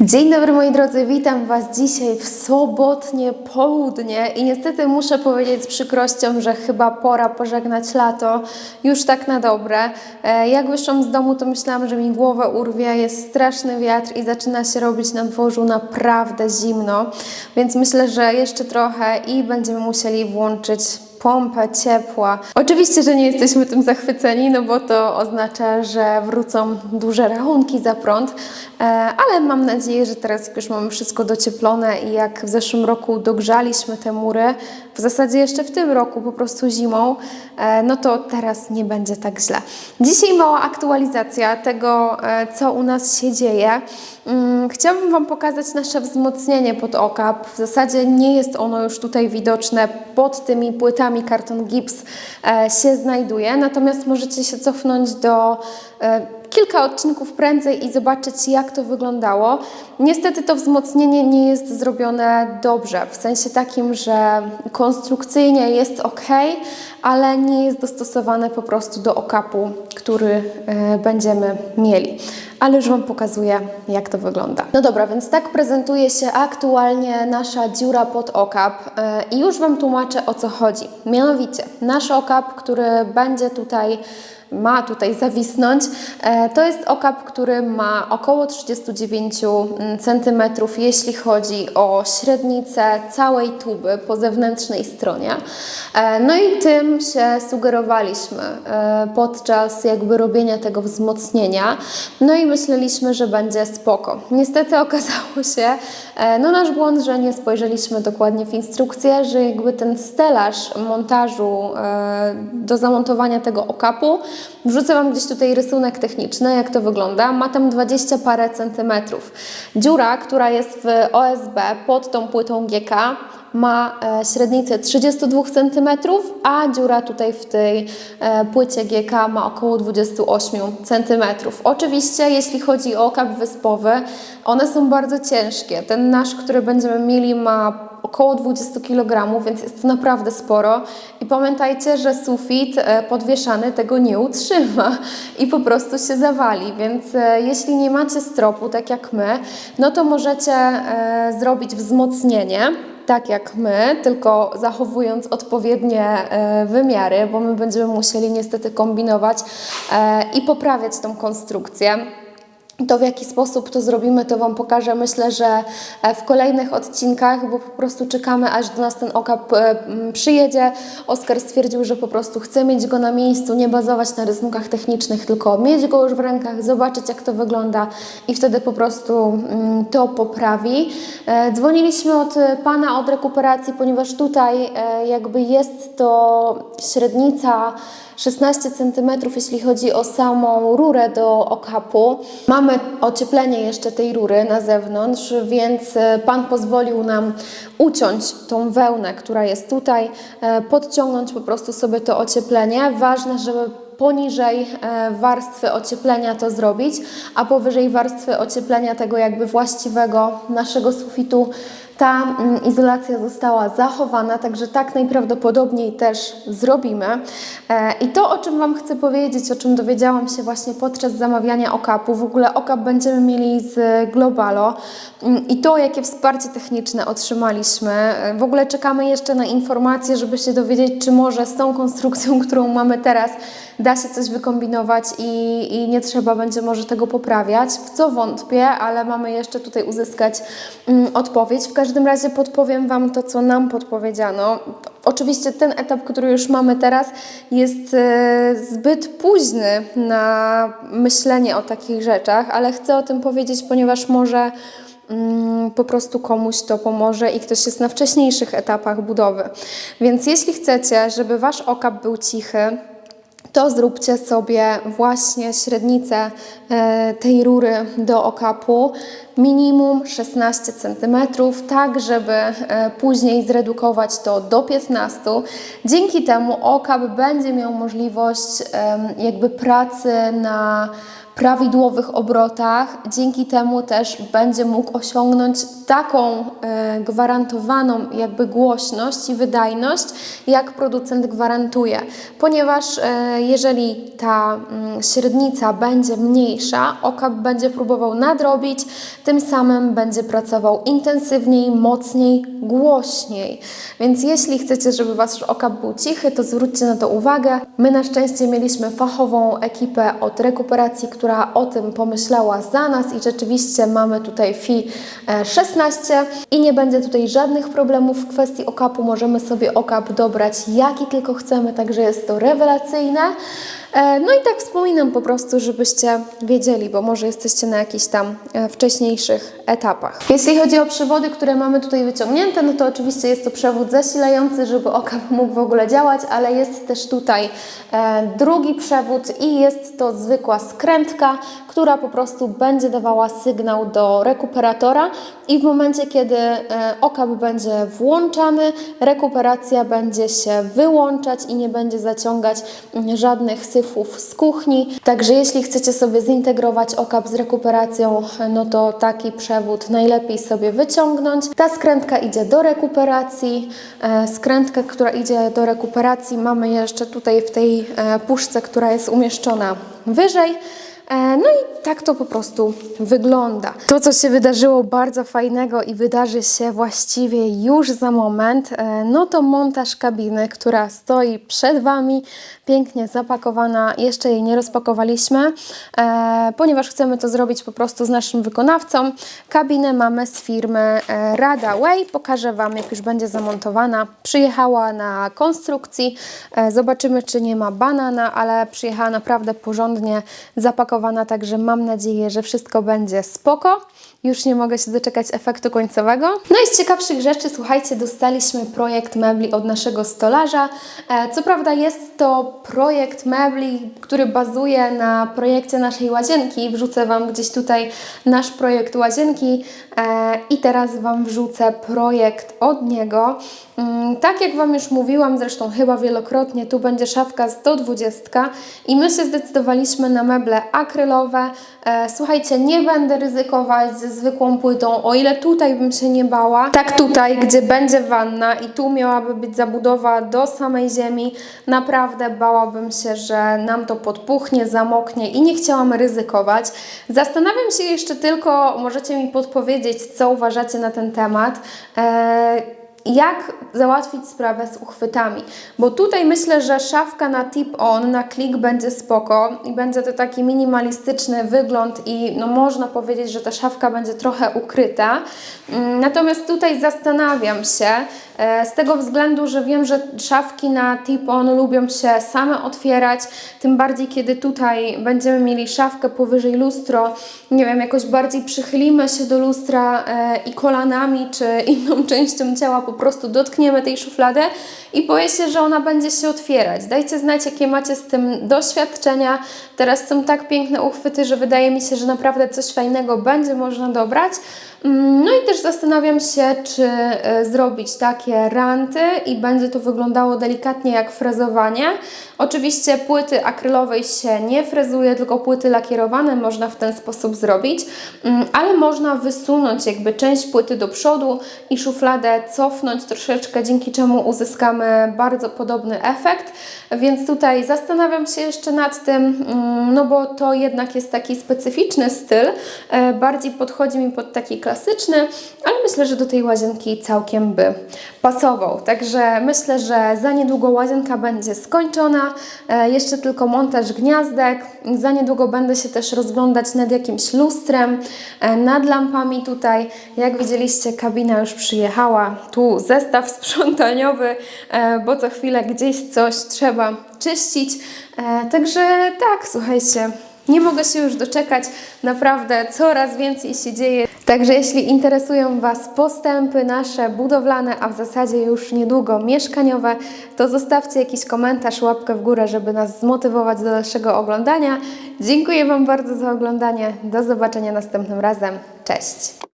Dzień dobry moi drodzy, witam Was dzisiaj w sobotnie południe i niestety muszę powiedzieć z przykrością, że chyba pora pożegnać lato już tak na dobre. E, Jak wyszłam z domu, to myślałam, że mi głowę urwie, jest straszny wiatr i zaczyna się robić na dworzu naprawdę zimno, więc myślę, że jeszcze trochę i będziemy musieli włączyć pompę ciepła. Oczywiście, że nie jesteśmy tym zachwyceni, no bo to oznacza, że wrócą duże rachunki za prąd, e, ale mam nadzieję, że teraz jak już mamy wszystko docieplone i jak w zeszłym roku dogrzaliśmy te mury, w zasadzie jeszcze w tym roku po prostu zimą, e, no to teraz nie będzie tak źle. Dzisiaj mała aktualizacja tego, e, co u nas się dzieje. Mm, Chciałabym Wam pokazać nasze wzmocnienie pod okap. W zasadzie nie jest ono już tutaj widoczne pod tymi płytami karton gips e, się znajduje, natomiast możecie się cofnąć do kilka odcinków prędzej i zobaczyć, jak to wyglądało. Niestety to wzmocnienie nie jest zrobione dobrze, w sensie takim, że konstrukcyjnie jest ok, ale nie jest dostosowane po prostu do okapu, który e, będziemy mieli. Ale już Wam pokazuję, jak to wygląda. No dobra, więc tak prezentuje się aktualnie nasza dziura pod okap e, i już Wam tłumaczę, o co chodzi. Mianowicie, nasz okap, który będzie tutaj ma tutaj zawisnąć. E, To jest okap, który ma około 39 cm, jeśli chodzi o średnicę całej tuby po zewnętrznej stronie. E, No i tym się sugerowaliśmy e, podczas jakby robienia tego wzmocnienia. No i myśleliśmy, że będzie spoko. Niestety okazało się, no nasz błąd, że nie spojrzeliśmy dokładnie w instrukcję, że jakby ten stelaż montażu do zamontowania tego okapu Wrzucę Wam gdzieś tutaj rysunek techniczny, jak to wygląda. Ma tam 20 parę centymetrów. Dziura, która jest w OSB pod tą płytą GK, ma e, średnicę 32 cm, a dziura tutaj w tej e, płycie GK ma około 28 cm. Oczywiście, jeśli chodzi o okap wyspowy, one są bardzo ciężkie. Ten nasz, który będziemy mieli, ma około 20 kg, więc jest to naprawdę sporo. I pamiętajcie, że sufit e, podwieszany tego nie utrzyma i po prostu się zawali. Więc e, jeśli nie macie stropu, tak jak my, no to możecie e, zrobić wzmocnienie tak jak my, tylko zachowując odpowiednie wymiary, bo my będziemy musieli niestety kombinować i poprawiać tą konstrukcję. To w jaki sposób to zrobimy, to Wam pokażę. Myślę, że e, w kolejnych odcinkach, bo po prostu czekamy, aż do nas ten okap e, przyjedzie. Oskar stwierdził, że po prostu chce mieć go na miejscu, nie bazować na rysunkach technicznych, tylko mieć go już w rękach, zobaczyć jak to wygląda i wtedy po prostu mm, to poprawi. E, Dzwoniliśmy od Pana od rekuperacji, ponieważ tutaj jakby jest to średnica 16 cm, jeśli chodzi o samą rurę do okapu. Mamy ocieplenie jeszcze tej rury na zewnątrz, więc e, Pan pozwolił nam uciąć tą wełnę, która jest tutaj, e, podciągnąć po prostu sobie to ocieplenie. Ważne, żeby poniżej e, warstwy ocieplenia to zrobić, a powyżej warstwy ocieplenia tego jakby właściwego naszego sufitu ta mm, izolacja została zachowana, także tak najprawdopodobniej też zrobimy. E, I to, o czym Wam chcę powiedzieć, o czym dowiedziałam się właśnie podczas zamawiania okapu, w ogóle okap będziemy mieli z Globalo Mm, i to, jakie wsparcie techniczne otrzymaliśmy. E, W ogóle czekamy jeszcze na informacje, żeby się dowiedzieć, czy może z tą konstrukcją, którą mamy teraz, da się coś wykombinować i, i nie trzeba będzie może tego poprawiać, w co wątpię, ale mamy jeszcze tutaj uzyskać mm, odpowiedź. W każdym razie podpowiem Wam to, co nam podpowiedziano. Oczywiście ten etap, który już mamy teraz, jest e, zbyt późny na myślenie o takich rzeczach, ale chcę o tym powiedzieć, ponieważ może mm, po prostu komuś to pomoże i ktoś jest na wcześniejszych etapach budowy. Więc jeśli chcecie, żeby Wasz okap był cichy, to zróbcie sobie właśnie średnicę e, tej rury do okapu minimum 16 cm, tak żeby e, później zredukować to do 15. Dzięki temu okap będzie miał możliwość jakby pracy na prawidłowych obrotach. Dzięki temu też będzie mógł osiągnąć taką e, gwarantowaną jakby głośność i wydajność, jak producent gwarantuje. Ponieważ e, jeżeli ta mm, średnica będzie mniejsza, okap będzie próbował nadrobić, tym samym będzie pracował intensywniej, mocniej, głośniej. Więc jeśli chcecie, żeby wasz okap był cichy, to zwróćcie na to uwagę. My na szczęście mieliśmy fachową ekipę od rekuperacji, która o tym pomyślała za nas i rzeczywiście mamy tutaj FI e, 16 i nie będzie tutaj żadnych problemów w kwestii okapu. Możemy sobie okap dobrać jaki tylko chcemy, także jest to rewelacyjne. E, No i tak wspominam po prostu, żebyście wiedzieli, bo może jesteście na jakichś tam e, wcześniejszych etapach. Jeśli chodzi o przewody, które mamy tutaj wyciągnięte, no to oczywiście jest to przewód zasilający, żeby okap mógł w ogóle działać, ale jest też tutaj e, drugi przewód i jest to zwykła skrętka, która po prostu będzie dawała sygnał do rekuperatora i w momencie, kiedy okap będzie włączany, rekuperacja będzie się wyłączać i nie będzie zaciągać mm, żadnych z kuchni. Także jeśli chcecie sobie zintegrować okap z rekuperacją, no to taki przewód najlepiej sobie wyciągnąć. Ta skrętka idzie do rekuperacji. E, Skrętkę, która idzie do rekuperacji mamy jeszcze tutaj w tej e, puszce, która jest umieszczona wyżej. E, No i tak to po prostu wygląda. To, co się wydarzyło bardzo fajnego i wydarzy się właściwie już za moment, e, no to montaż kabiny, która stoi przed Wami, pięknie zapakowana. Jeszcze jej nie rozpakowaliśmy, e, ponieważ chcemy to zrobić po prostu z naszym wykonawcą. Kabinę mamy z firmy Radaway. Pokażę Wam, jak już będzie zamontowana. Przyjechała na konstrukcji. Zobaczymy, czy nie ma banana, ale przyjechała naprawdę porządnie zapakowana, także mam nadzieję, że wszystko będzie spoko. Już nie mogę się doczekać efektu końcowego. No i z ciekawszych rzeczy, słuchajcie, dostaliśmy projekt mebli od naszego stolarza. E, Co prawda jest to projekt mebli, który bazuje na projekcie naszej łazienki. Wrzucę Wam gdzieś tutaj nasz projekt łazienki e, i teraz Wam wrzucę projekt od niego. Mm, Tak jak Wam już mówiłam, zresztą chyba wielokrotnie, tu będzie szafka 120 i my się zdecydowaliśmy na meble akrylowe. E, Słuchajcie, nie będę ryzykować ze zwykłą płytą, o ile tutaj bym się nie bała. Tak tutaj, gdzie będzie wanna i tu miałaby być zabudowa do samej ziemi, naprawdę bałabym się, że nam to podpuchnie, zamoknie i nie chciałam ryzykować. Zastanawiam się jeszcze tylko, możecie mi podpowiedzieć, co uważacie na ten temat. E, jak załatwić sprawę z uchwytami. Bo tutaj myślę, że szafka na tip-on, na klik będzie spoko i będzie to taki minimalistyczny wygląd i no można powiedzieć, że ta szafka będzie trochę ukryta. Mm, Natomiast tutaj zastanawiam się, e, z tego względu, że wiem, że szafki na tip-on lubią się same otwierać, tym bardziej kiedy tutaj będziemy mieli szafkę powyżej lustro, nie wiem, jakoś bardziej przychylimy się do lustra e, i kolanami czy inną częścią ciała po prostu dotkniemy tej szuflady i boję się, że ona będzie się otwierać. Dajcie znać, jakie macie z tym doświadczenia. Teraz są tak piękne uchwyty, że wydaje mi się, że naprawdę coś fajnego będzie można dobrać. Mm, No i też zastanawiam się, czy e, zrobić takie ranty i będzie to wyglądało delikatnie jak frezowanie. Oczywiście płyty akrylowej się nie frezuje, tylko płyty lakierowane można w ten sposób zrobić, Mm, ale można wysunąć jakby część płyty do przodu i szufladę cofnąć troszeczkę, dzięki czemu uzyskamy bardzo podobny efekt. Więc tutaj zastanawiam się jeszcze nad tym, mm, no bo to jednak jest taki specyficzny styl, e, bardziej podchodzi mi pod taki klasyczny, ale myślę, że do tej łazienki całkiem by pasował. Także myślę, że za niedługo łazienka będzie skończona, e, jeszcze tylko montaż gniazdek. Za niedługo będę się też rozglądać nad jakimś lustrem, e, nad lampami tutaj. Jak widzieliście, kabina już przyjechała. Tu zestaw sprzątaniowy, bo co chwilę gdzieś coś trzeba czyścić. Także tak, słuchajcie. Nie mogę się już doczekać, naprawdę coraz więcej się dzieje. Także jeśli interesują Was postępy nasze budowlane, a w zasadzie już niedługo mieszkaniowe, to zostawcie jakiś komentarz, łapkę w górę, żeby nas zmotywować do dalszego oglądania. Dziękuję Wam bardzo za oglądanie. Do zobaczenia następnym razem. Cześć!